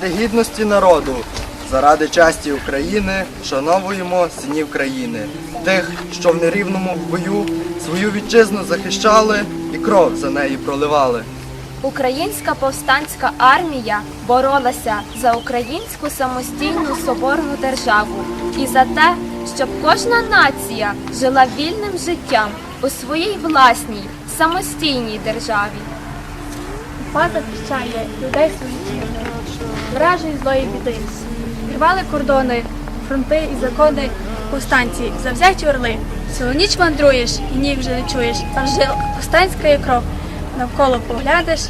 заради гідності народу, заради часті України шановуємо синів країни, тих, що в нерівному бою свою вітчизну захищали і кров за неї проливали. Українська повстанська армія боролася за українську самостійну соборну державу і за те, щоб кожна нація жила вільним життям у своїй власній самостійній державі. Упа захищає людей вражої злої біди. Рвали кордони, фронти і закони повстанці, завзяті орли. Цілу ніч мандруєш і ні вже не чуєш, аж жила повстанська кров. Навколо поглядиш,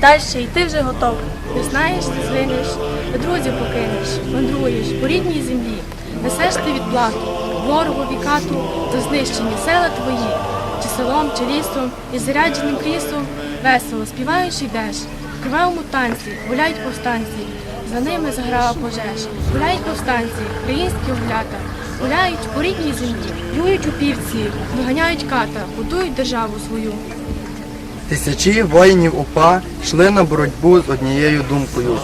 далі йти вже готов. Не знаєш, ти згинеш, і друзів покинеш, мандруєш по рідній землі, несеш ти відплату, ворогу вікату, до знищення села твої, чи селом, чи лісом, і зарядженим крісом, весело співаючи йдеш. В кривавому танці гуляють повстанці, за ними заграла пожеж. Гуляють повстанці, українські оглята, гуляють по рідній землі, юють у півці, виганяють ката, будують державу свою. Тисячі воїнів УПА йшли на боротьбу з однією думкою: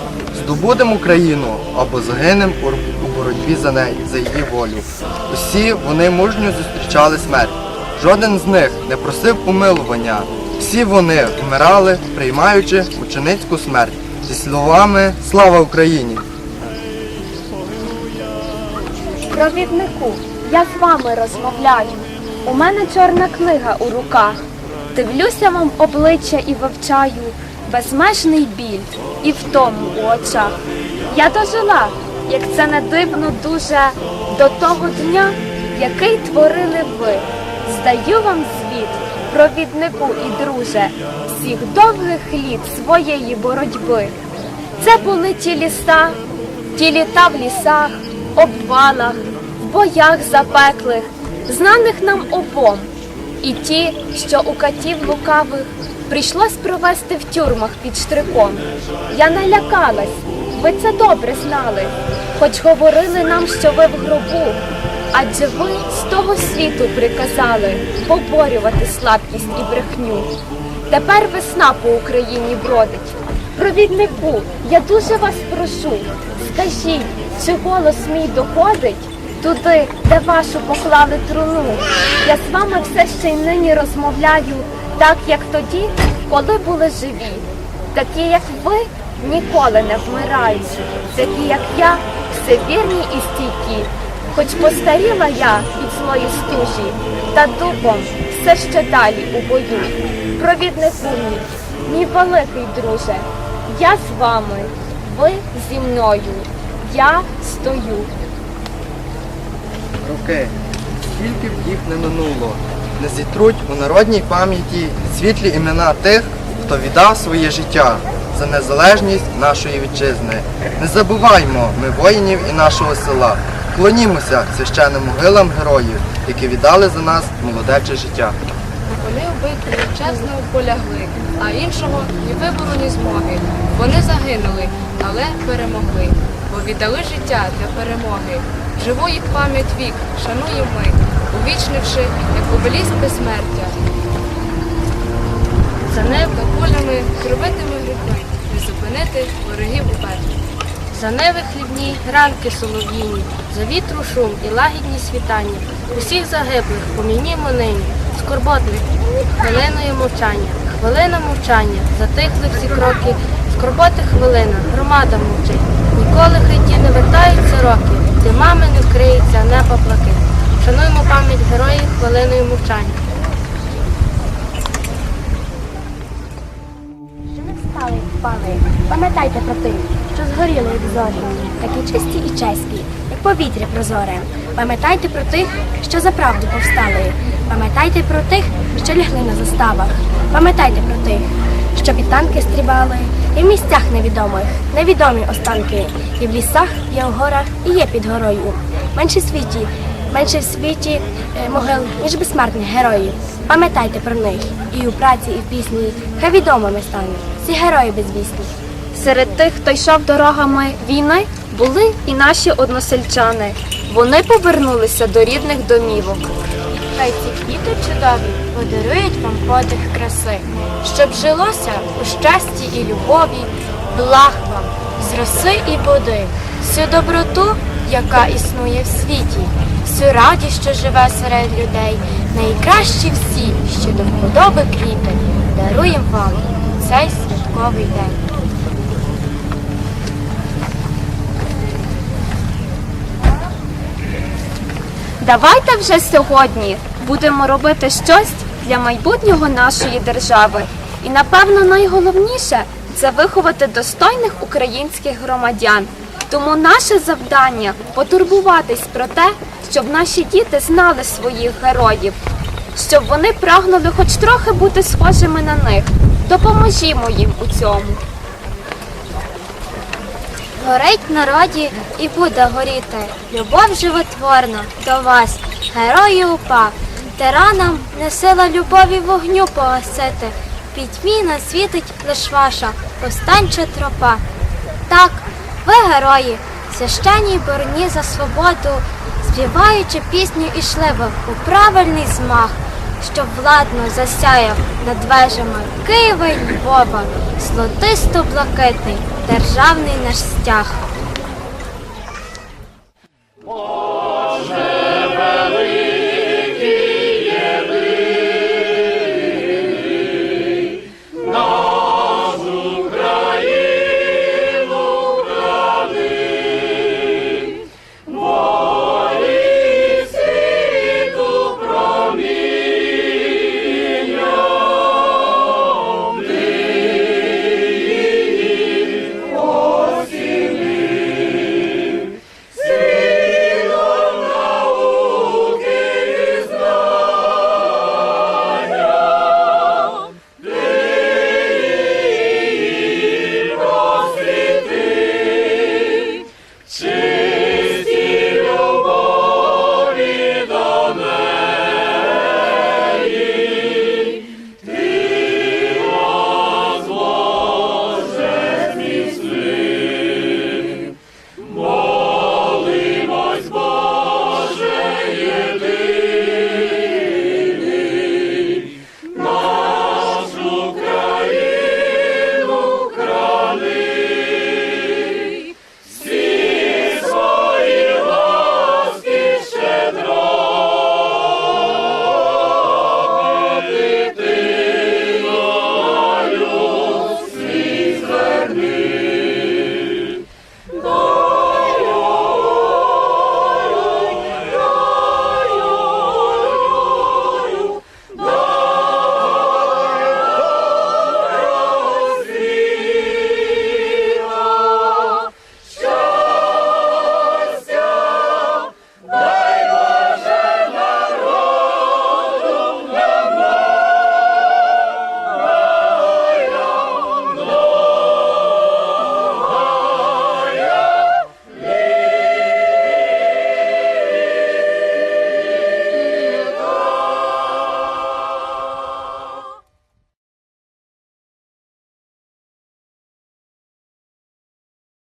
здобудемо Україну або загинемо у у боротьбі за неї, за її волю. Усі вони мужньо зустрічали смерть. Жоден з них не просив помилування. Всі вони вмирали, приймаючи ученицьку смерть зі словами Слава Україні! Провіднику, я з вами розмовляю. У мене чорна книга у руках. Дивлюся вам обличчя і вивчаю безмежний біль і втому у очах. Я дожила, як це не дивно дуже, до того дня, який творили ви. Здаю вам звіт, провіднику і друже, всіх довгих літ своєї боротьби. Це були ті ліса, ті літа в лісах, обвалах, в боях запеклих, знаних нам обом, і ті, що у катів лукавих прийшлось провести в тюрмах під штриком. Я не лякалась, ви це добре знали, хоч говорили нам, що ви в гробу, адже ви з того світу приказали поборювати слабкість і брехню. Тепер весна по Україні бродить. Провіднику, я дуже вас прошу, скажіть, чи голос мій доходить туди, де вашу поклали труну? Я з вами все ще й нині розмовляю, так як тоді, коли були живі. Такі, як ви, ніколи не вмирають. Такі, як я, все вірні і стійкі. Хоч постаріла я від злої стужі, та духом все ще далі у бою. Провіднику мій, мій великий друже, я з вами, ви зі мною, я стою. Роки, скільки б їх не минуло, не зітруть у народній пам'яті світлі імена тих, хто віддав своє життя за незалежність нашої вітчизни. Не забуваймо ми воїнів і нашого села. Клонімося священним могилам героїв, які віддали за нас молодече життя. Вони в битві чесно полягли, а іншого ні вибору, ні змоги. Вони загинули, але перемогли, бо віддали життя для перемоги. Живу їх пам'ять вік, шануємо ми, увічнивши, як обеліск безсмертя. За неб та полями, кровитими грибми, не зупинити ворогів у петлі. За неви хлібні, ранки солов'їні, за вітру шум і лагідні світання. Усіх загиблих помінімо нині, скорботних хвилиною мовчання, хвилина мовчання, затихли всі кроки, скорботи хвилина, громада мовчить. Ніколи хай ті не вертаються роки, де мами не вкриється небо плаки. Шануємо пам'ять героїв хвилиною мовчання. Що не встали впали, пам'ятайте про тих, що згоріли як зорі, такі чисті і чеські, як повітря прозоре. Пам'ятайте про тих, що за правду повстали. Пам'ятайте про тих, що лягли на заставах. Пам'ятайте про тих, що під танки стрібали, і в місцях невідомих, невідомі останки. І в лісах, і в горах, і є під горою. Менше світі, менше в світі е, могил, ніж безсмертних героїв. Пам'ятайте про них і у праці, і в пісні. Хай відомими стануть ці герої безвісні. Серед тих, хто йшов дорогами війни, були і наші односельчани. Вони повернулися до рідних домівок. Хай ці квіти чудові подарують вам подих краси, щоб жилося у щасті і любові, благ вам, з роси і води, всю доброту, яка існує в світі, всю радість, що живе серед людей, найкращі всі, що до вподоби квіти, даруєм вам цей святковий день. Давайте вже сьогодні будемо робити щось для майбутнього нашої держави. І напевно найголовніше це виховати достойних українських громадян. Тому наше завдання потурбуватись про те, щоб наші діти знали своїх героїв, щоб вони прагнули хоч трохи бути схожими на них. Допоможімо їм у цьому. Горить народі і буде горіти. Любов животворна до вас, герої УПА. Тиранам не сила любові вогню погасити. Пітьмі насвітить лиш ваша повстанча тропа. Так, ви герої, священній борні за свободу, співаючи пісню ішли ви у правильний змах, щоб владно засяяв над вежами Києва й Львова, злотисто блакитний державний наш стяг.